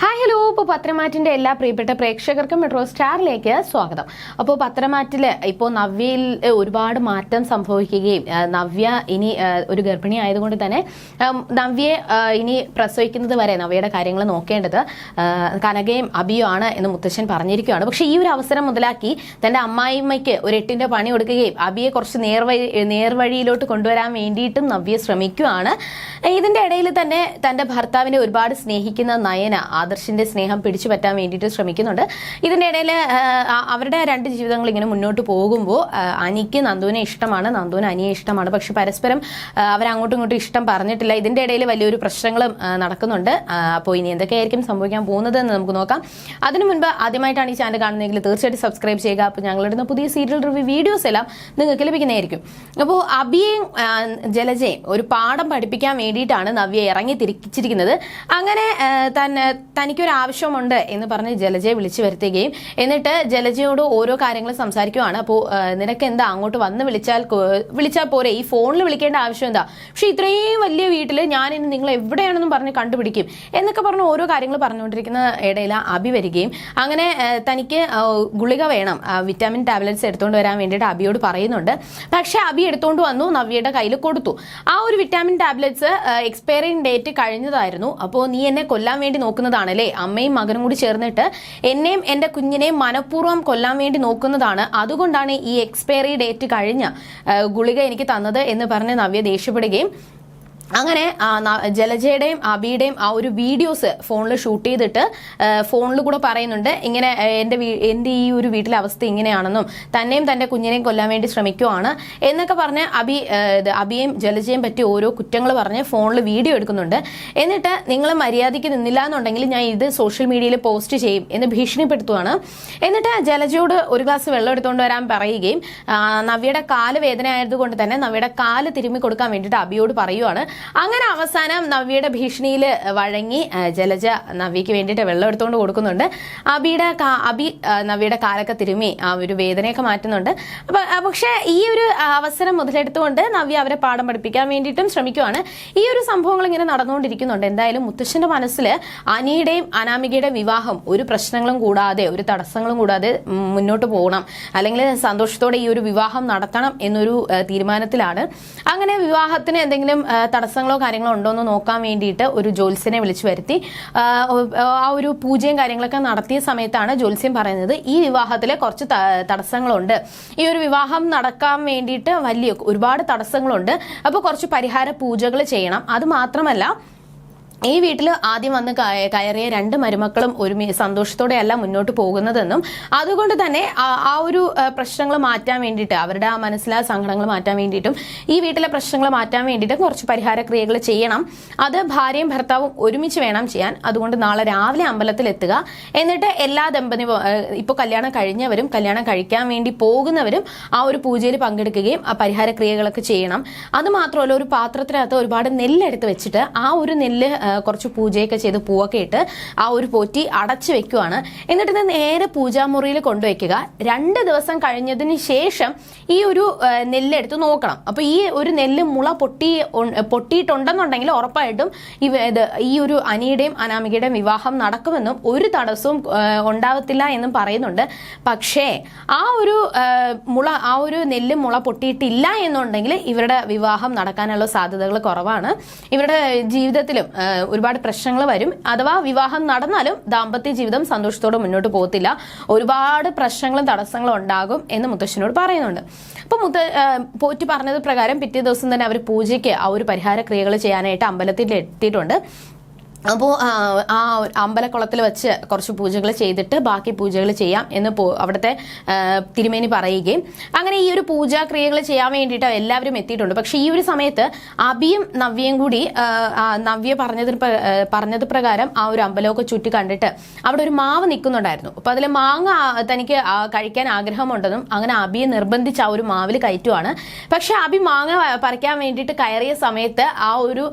Hi hello. ഇപ്പോൾ പത്രമാറ്റിന്റെ എല്ലാ പ്രിയപ്പെട്ട പ്രേക്ഷകർക്കും മെട്രോ സ്റ്റാറിലേക്ക് സ്വാഗതം. അപ്പോൾ പത്രമാറ്റിൽ ഇപ്പോൾ നവ്യയിൽ ഒരുപാട് മാറ്റം സംഭവിക്കുകയും നവ്യ ഇനി ഒരു ഗർഭിണി ആയതുകൊണ്ട് തന്നെ നവ്യയെ ഇനി പ്രസവിക്കുന്നത് വരെ നവ്യയുടെ കാര്യങ്ങൾ നോക്കേണ്ടത് കനകയും അബിയും ആണ് എന്ന് മുത്തശ്ശൻ പറഞ്ഞിരിക്കുകയാണ്. പക്ഷേ ഈ ഒരു അവസരം മുതലാക്കി തന്റെ അമ്മായിമ്മയ്ക്ക് ഒരു എട്ടിന്റെ പണി കൊടുക്കുകയും അബിയെ കുറച്ച് നേർവഴി നേർവഴിയിലോട്ട് കൊണ്ടുവരാൻ വേണ്ടിയിട്ടും നവ്യ ശ്രമിക്കുകയാണ്. ഇതിന്റെ ഇടയിൽ തന്നെ തന്റെ ഭർത്താവിനെ ഒരുപാട് സ്നേഹിക്കുന്ന നയന ആദർശിന്റെ സ്നേഹം പിടിച്ചു പറ്റാൻ വേണ്ടിയിട്ട് ശ്രമിക്കുന്നുണ്ട്. ഇതിന്റെ ഇടയിൽ അവരുടെ രണ്ട് ജീവിതങ്ങൾ ഇങ്ങനെ മുന്നോട്ട് പോകുമ്പോൾ അനിക്ക് നന്ദുവിനെ ഇഷ്ടമാണ് നന്ദുവിന് അനിയെ ഇഷ്ടമാണ്. പക്ഷെ പരസ്പരം അവരങ്ങോട്ടും ഇങ്ങോട്ടും ഇഷ്ടം പറഞ്ഞിട്ടില്ല. ഇതിന്റെ ഇടയിൽ വലിയൊരു പ്രശ്നങ്ങളും നടക്കുന്നുണ്ട്. അപ്പോൾ ഇനി എന്തൊക്കെയായിരിക്കും സംഭവിക്കാൻ പോകുന്നത് എന്ന് നമുക്ക് നോക്കാം. അതിനു മുൻപ് ആദ്യമായിട്ടാണ് ഈ ചാനൽ കാണുന്നതെങ്കിൽ തീർച്ചയായിട്ടും സബ്സ്ക്രൈബ് ചെയ്യുക. അപ്പോൾ ഞങ്ങളിടുന്ന പുതിയ സീരിയൽ റിവ്യൂ വീഡിയോസ് എല്ലാം നിങ്ങൾക്ക് ലഭിക്കുന്നതായിരിക്കും. അപ്പോൾ അബിയെയും ജലജയും ഒരു പാഠം പഠിപ്പിക്കാൻ വേണ്ടിയിട്ടാണ് നവ്യ ഇറങ്ങി തിരിച്ചിരിക്കുന്നത്. അങ്ങനെ തന്നെ തനിക്കൊരു ആവശ്യമുണ്ട് എന്ന് പറഞ്ഞ് ജലജയെ വിളിച്ചു വരുത്തുകയും എന്നിട്ട് ജലജയോട് ഓരോ കാര്യങ്ങൾ സംസാരിക്കുവാണ്. അപ്പോൾ നിനക്ക് എന്താ അങ്ങോട്ട് വന്ന് വിളിച്ചാൽ വിളിച്ചാൽ പോരെ? ഈ ഫോണിൽ വിളിക്കേണ്ട ആവശ്യം എന്താ? പക്ഷെ ഇത്രയും വലിയ വീട്ടിൽ ഞാൻ ഇനി നിങ്ങൾ എവിടെയാണെന്നും പറഞ്ഞ് കണ്ടുപിടിക്കും എന്നൊക്കെ പറഞ്ഞ് ഓരോ കാര്യങ്ങൾ പറഞ്ഞുകൊണ്ടിരിക്കുന്ന ഇടയിൽ അബി വരികയും അങ്ങനെ തനിക്ക് ഗുളിക വേണം. വിറ്റാമിൻ ടാബ്ലറ്റ്സ് എടുത്തുകൊണ്ട് വരാൻ വേണ്ടിയിട്ട് അബിയോട് പറയുന്നുണ്ട്. പക്ഷേ അബി എടുത്തുകൊണ്ട് വന്നു നവ്യയുടെ കയ്യിൽ കൊടുത്തു. ആ ഒരു വിറ്റാമിൻ ടാബ്ലറ്റ്സ് എക്സ്പയറിംഗ് ഡേറ്റ് കഴിഞ്ഞതായിരുന്നു. അപ്പോൾ നീ എന്നെ കൊല്ലാൻ വേണ്ടി നോക്കുന്നതാണല്ലേ അമ്മയും മകനും കൂടി ചേർന്നിട്ട് എന്നെയും എന്റെ കുഞ്ഞിനെയും മനഃപൂർവം കൊല്ലാൻ വേണ്ടി നോക്കുന്നതാണ്. അതുകൊണ്ടാണ് ഈ എക്സ്പയറി ഡേറ്റ് കഴിഞ്ഞ ഗുളിക എനിക്ക് തന്നത് എന്ന് പറഞ്ഞ് നവ്യ ദേഷ്യപ്പെടുകയും അങ്ങനെ ജലജയുടെയും അബിയുടെയും ആ ഒരു വീഡിയോസ് ഫോണിൽ ഷൂട്ട് ചെയ്തിട്ട് ഫോണിൽ കൂടെ പറയുന്നുണ്ട് ഇങ്ങനെ എന്റെ എന്റെ ഈ ഒരു വീട്ടിലെ അവസ്ഥ ഇങ്ങനെയാണെന്നും തന്നെയും തന്റെ കുഞ്ഞിനെയും കൊല്ലാൻ വേണ്ടി ശ്രമിക്കുവാണ് എന്നൊക്കെ പറഞ്ഞ് അബി അബിയെയും ജലജയും പറ്റി ഓരോ കുറ്റങ്ങൾ പറഞ്ഞ് ഫോണിൽ വീഡിയോ എടുക്കുന്നുണ്ട്. എന്നിട്ട് നിങ്ങൾ മര്യാദയ്ക്ക് നിന്നില്ല എന്നുണ്ടെങ്കിൽ ഞാൻ ഇത് സോഷ്യൽ മീഡിയയിൽ പോസ്റ്റ് ചെയ്യും എന്ന് ഭീഷണിപ്പെടുത്തുവാണ്. എന്നിട്ട് ജലജയോട് ഒരു ഗ്ലാസ് വെള്ളം എടുത്തുകൊണ്ട് വരാൻ പറയുകയും നവ്യയുടെ കാൽ വേദന ആയതുകൊണ്ട് തന്നെ നവ്യയുടെ കാൽ തിരുമ്മി കൊടുക്കാൻ വേണ്ടിയിട്ട് അബിയോട് പറയുവാണ്. അങ്ങനെ അവസാനം നവ്യയുടെ ഭീഷണിയിൽ വഴങ്ങി ജലജ നവ്യയ്ക്ക് വേണ്ടിയിട്ട് വെള്ളം എടുത്തുകൊണ്ട് കൊടുക്കുന്നുണ്ട്. അബിയുടെ അബി നവ്യയുടെ കാലൊക്കെ തിരുമ്മി ആ ഒരു വേദനയൊക്കെ മാറ്റുന്നുണ്ട്. അപ്പൊ പക്ഷേ ഈ ഒരു അവസരം മുതലെടുത്തുകൊണ്ട് നവ്യ അവരെ പാഠം പഠിപ്പിക്കാൻ വേണ്ടിയിട്ടും ശ്രമിക്കുവാണ്. ഈ ഒരു സംഭവങ്ങൾ ഇങ്ങനെ നടന്നുകൊണ്ടിരിക്കുന്നുണ്ട്. എന്തായാലും മുത്തശ്ശന്റെ മനസ്സിൽ അനിയുടെയും അനാമികയുടെയും വിവാഹം ഒരു പ്രശ്നങ്ങളും കൂടാതെ ഒരു തടസ്സങ്ങളും കൂടാതെ മുന്നോട്ട് പോകണം. അല്ലെങ്കിൽ സന്തോഷത്തോടെ ഈ ഒരു വിവാഹം നടത്തണം എന്നൊരു തീരുമാനത്തിലാണ്. അങ്ങനെ വിവാഹത്തിന് എന്തെങ്കിലും ആ, തടസ്സങ്ങളോ കാര്യങ്ങളോ ഉണ്ടോ എന്ന് നോക്കാൻ വേണ്ടിയിട്ട് ഒരു ജ്യോത്സ്യനെ വിളിച്ചു വരുത്തി. ആ, ഒരു പൂജയും കാര്യങ്ങളൊക്കെ നടത്തിയ സമയത്താണ് ജ്യോത്സ്യം പറയുന്നത് ഈ വിവാഹത്തിൽ കുറച്ച് തടസ്സങ്ങളുണ്ട്. ഈ ഒരു വിവാഹം നടക്കാൻ വേണ്ടിയിട്ട് വലിയ ഒരുപാട് തടസ്സങ്ങളുണ്ട്. അപ്പോൾ കുറച്ച് പരിഹാര പൂജകൾ ചെയ്യണം. അത് മാത്രമല്ല ഈ വീട്ടിൽ ആദ്യം വന്ന് കയറിയ രണ്ട് മരുമക്കളും ഒരുമി സന്തോഷത്തോടെയല്ല മുന്നോട്ട് പോകുന്നതെന്നും അതുകൊണ്ട് തന്നെ ആ- ഒരു പ്രശ്നങ്ങൾ മാറ്റാൻ വേണ്ടിയിട്ട് അവരുടെ ആ മനസ്സിലെ സങ്കടങ്ങൾ മാറ്റാൻ വേണ്ടിയിട്ടും ഈ വീട്ടിലെ പ്രശ്നങ്ങൾ മാറ്റാൻ വേണ്ടിയിട്ടും കുറച്ച് പരിഹാര ക്രിയകൾ ചെയ്യണം. അത് ഭാര്യയും ഭർത്താവും ഒരുമിച്ച് വേണം ചെയ്യാൻ. അതുകൊണ്ട് നാളെ രാവിലെ അമ്പലത്തിൽ എത്തുക. എന്നിട്ട് എല്ലാ ദമ്പതി ഇപ്പോൾ കല്യാണം കഴിഞ്ഞവരും കല്യാണം കഴിക്കാൻ വേണ്ടി പോകുന്നവരും ആ ഒരു പൂജയിൽ പങ്കെടുക്കുകയും ആ പരിഹാര ക്രിയകളൊക്കെ ചെയ്യണം. അത് മാത്രമല്ല ഒരു പാത്രത്തിനകത്ത് ഒരുപാട് നെല്ലെടുത്ത് വെച്ചിട്ട് ആ ഒരു നെല്ല് കുറച്ച് പൂജയൊക്കെ ചെയ്ത് പൂവൊക്കെ ഇട്ട് ആ ഒരു പോറ്റി അടച്ചു വെക്കുവാണ്. എന്നിട്ട് ഇത് നേരെ പൂജാമുറിയിൽ കൊണ്ടുവയ്ക്കുക. രണ്ട് ദിവസം കഴിഞ്ഞതിന് ശേഷം ഈ ഒരു നെല്ലെടുത്ത് നോക്കണം. അപ്പൊ ഈ ഒരു നെല്ല് മുള പൊട്ടി പൊട്ടിയിട്ടുണ്ടെന്നുണ്ടെങ്കിൽ ഉറപ്പായിട്ടും ഇവ ഈ ഒരു അനിയുടെയും അനാമികയുടെയും വിവാഹം നടക്കുമെന്നും ഒരു തടസ്സവും ഉണ്ടാവത്തില്ല എന്നും പറയുന്നുണ്ട്. പക്ഷേ ആ ഒരു മുള ആ ഒരു നെല്ല് മുള പൊട്ടിയിട്ടില്ല എന്നുണ്ടെങ്കിൽ ഇവരുടെ വിവാഹം നടക്കാനുള്ള സാധ്യതകൾ കുറവാണ്. ഇവരുടെ ജീവിതത്തിലും ഒരുപാട് പ്രശ്നങ്ങൾ വരും. അഥവാ വിവാഹം നടന്നാലും ദാമ്പത്യ ജീവിതം സന്തോഷത്തോടെ മുന്നോട്ട് പോകത്തില്ല. ഒരുപാട് പ്രശ്നങ്ങളും തടസ്സങ്ങളും ഉണ്ടാകും എന്ന് മുത്തശ്ശനോട് പറയുന്നുണ്ട്. അപ്പൊ മുത്ത പോറ്റി പറഞ്ഞത് പ്രകാരം പിറ്റേ ദിവസം തന്നെ അവർ പൂജയ്ക്ക് ആ ഒരു പരിഹാര ക്രിയകൾ ചെയ്യാനായിട്ട് അമ്പലത്തിൽ എത്തിയിട്ടുണ്ട്. അപ്പോൾ ആ അമ്പലക്കുളത്തിൽ വെച്ച് കുറച്ച് പൂജകൾ ചെയ്തിട്ട് ബാക്കി പൂജകൾ ചെയ്യാം എന്ന് അവിടുത്തെ തിരുമേനി പറയുകയും. അങ്ങനെ ഈ ഒരു പൂജാക്രിയകൾ ചെയ്യാൻ വേണ്ടിയിട്ട് എല്ലാവരും എത്തിയിട്ടുണ്ട്. പക്ഷേ ഈ ഒരു സമയത്ത് അബിയും നവ്യയും കൂടി നവ്യ പറഞ്ഞതിന് പറഞ്ഞത് പ്രകാരം ആ ഒരു അമ്പലമൊക്കെ ചുറ്റി കണ്ടിട്ട് അവിടെ ഒരു മാവ് നിൽക്കുന്നുണ്ടായിരുന്നു. അപ്പോൾ അതിൽ മാങ്ങ തനിക്ക് കഴിക്കാൻ ആഗ്രഹമുണ്ടെന്നും അങ്ങനെ അബിയെ നിർബന്ധിച്ച് ആ ഒരു മാവിൽ കയറ്റുവാണ്. പക്ഷേ അബി മാങ്ങ പറിക്കാൻ വേണ്ടിയിട്ട് കയറിയ സമയത്ത് ആ ഒരു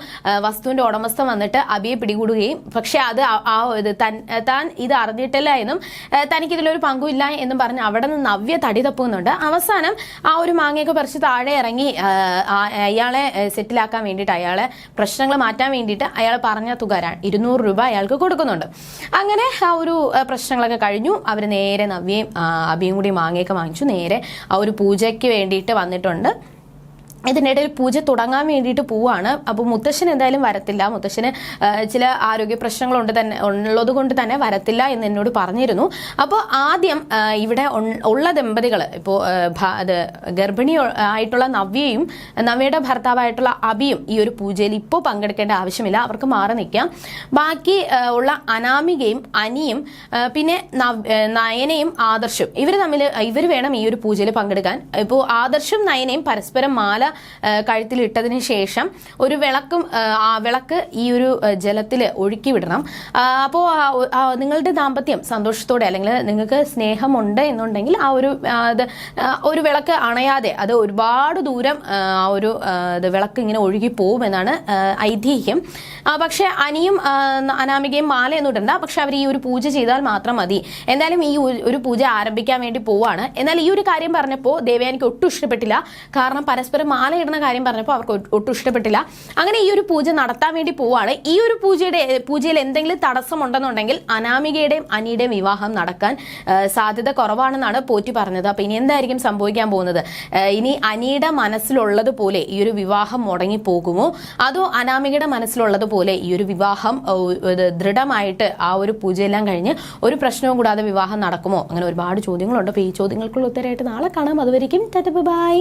വസ്തുവിന്റെ ഉടമസ്ഥൻ വന്നിട്ട് അബിയെ പിടികൂടി പിടികൂടുകയും പക്ഷെ അത് ആ- തൻ ഇത് അറിഞ്ഞിട്ടില്ല എന്നും തനിക്കിതിലൊരു പങ്കുമില്ല എന്നും പറഞ്ഞ് അവിടെ നിന്ന് നവ്യ തടി തപ്പുന്നുണ്ട്. അവസാനം ആ ഒരു മാങ്ങയൊക്കെ പറിച്ച് താഴെ ഇറങ്ങി അയാളെ സെറ്റിലാക്കാൻ വേണ്ടിയിട്ട് അയാളെ പ്രശ്നങ്ങൾ മാറ്റാൻ വേണ്ടിയിട്ട് അയാൾ പറഞ്ഞ തുക ഇരുന്നൂറ് രൂപ അയാൾക്ക് കൊടുക്കുന്നുണ്ട്. അങ്ങനെ ആ ഒരു പ്രശ്നങ്ങളൊക്കെ കഴിഞ്ഞു. അവർ നേരെ നവ്യയും അബിയും കൂടി മാങ്ങയൊക്കെ വാങ്ങിച്ചു. നേരെ ആ ഒരു പൂജയ്ക്ക് വേണ്ടിയിട്ട് വന്നിട്ടുണ്ട്. ഇതിനിടയിൽ പൂജ തുടങ്ങാൻ വേണ്ടിയിട്ട് പോവാണ്. അപ്പോൾ മുത്തശ്ശൻ എന്തായാലും വരത്തില്ല. മുത്തശ്ശന് ചില ആരോഗ്യ പ്രശ്നങ്ങളുണ്ട് തന്നെ ഉള്ളത് കൊണ്ട് തന്നെ വരത്തില്ല എന്ന് എന്നോട് പറഞ്ഞിരുന്നു. അപ്പോൾ ആദ്യം ഇവിടെ ഉള്ള ദമ്പതികൾ ഇപ്പോൾ അത് ഗർഭിണി ആയിട്ടുള്ള നവ്യയും നവ്യയുടെ ഭർത്താവായിട്ടുള്ള അബിയും ഈ ഒരു പൂജയിൽ ഇപ്പോൾ പങ്കെടുക്കേണ്ട ആവശ്യമില്ല. അവർക്ക് മാറി നിൽക്കാം. ബാക്കി ഉള്ള അനാമികയും അനിയും പിന്നെ നയനയും ആദർശും ഇവർ തമ്മിൽ ഇവർ വേണം ഈ ഒരു പൂജയിൽ പങ്കെടുക്കാൻ. ഇപ്പോൾ ആദർശും നയനയും പരസ്പരം മാല കഴുത്തിൽ ഇട്ടതിന് ശേഷം ഒരു വിളക്കും ആ, വിളക്ക് ഈ ഒരു ജലത്തിൽ ഒഴുക്കി വിടണം. അപ്പോൾ നിങ്ങളുടെ ദാമ്പത്യം സന്തോഷത്തോടെ അല്ലെങ്കിൽ നിങ്ങൾക്ക് സ്നേഹമുണ്ട് എന്നുണ്ടെങ്കിൽ ആ ഒരു ഒരു വിളക്ക് അണയാതെ അത് ഒരുപാട് ദൂരം ആ ഒരു വിളക്ക് ഇങ്ങനെ ഒഴുകി പോകുമെന്നാണ് ഐതിഹ്യം. പക്ഷേ അനിയും അനാമികയും മാലയൊന്നും ഇടണ്ട പക്ഷെ അവർ ഈ ഒരു പൂജ ചെയ്താൽ മാത്രം മതി. എന്തായാലും ഈ ഒരു പൂജ ആരംഭിക്കാൻ വേണ്ടി പോവാണ്. എന്നാൽ ഈ ഒരു കാര്യം പറഞ്ഞപ്പോൾ ദേവയാനിക്ക് ഒട്ടും ഇഷ്ടപ്പെട്ടില്ല. കാരണം പരസ്പരം മാല ഇടുന്ന കാര്യം പറഞ്ഞപ്പോൾ അവർക്ക് ഒട്ടും ഇഷ്ടപ്പെട്ടില്ല. അങ്ങനെ ഈ ഒരു പൂജ നടത്താൻ വേണ്ടി പോവാണ്. ഈ ഒരു പൂജയുടെ പൂജയിൽ എന്തെങ്കിലും തടസ്സമുണ്ടെന്നുണ്ടെങ്കിൽ അനാമികയുടെയും അനിയുടെയും വിവാഹം നടക്കാൻ സാധ്യത കുറവാണെന്നാണ് പോറ്റി പറഞ്ഞത്. അപ്പൊ ഇനി എന്തായിരിക്കും സംഭവിക്കാൻ പോകുന്നത്? ഇനി അനിയുടെ മനസ്സിലുള്ളതുപോലെ ഈ ഒരു വിവാഹം മുടങ്ങി പോകുമോ അതോ അനാമികയുടെ മനസ്സിലുള്ളതുപോലെ ഈ ഒരു വിവാഹം ദൃഢമായിട്ട് ആ ഒരു പൂജയെല്ലാം കഴിഞ്ഞ് ഒരു പ്രശ്നവും കൂടാതെ വിവാഹം നടക്കുമോ? അങ്ങനെ ഒരുപാട് ചോദ്യങ്ങളുണ്ട്. അപ്പോൾ ഈ ചോദ്യങ്ങൾക്കുള്ള ഉത്തരമായിട്ട് നാളെ കാണാം. അതുവരെയും ബൈ.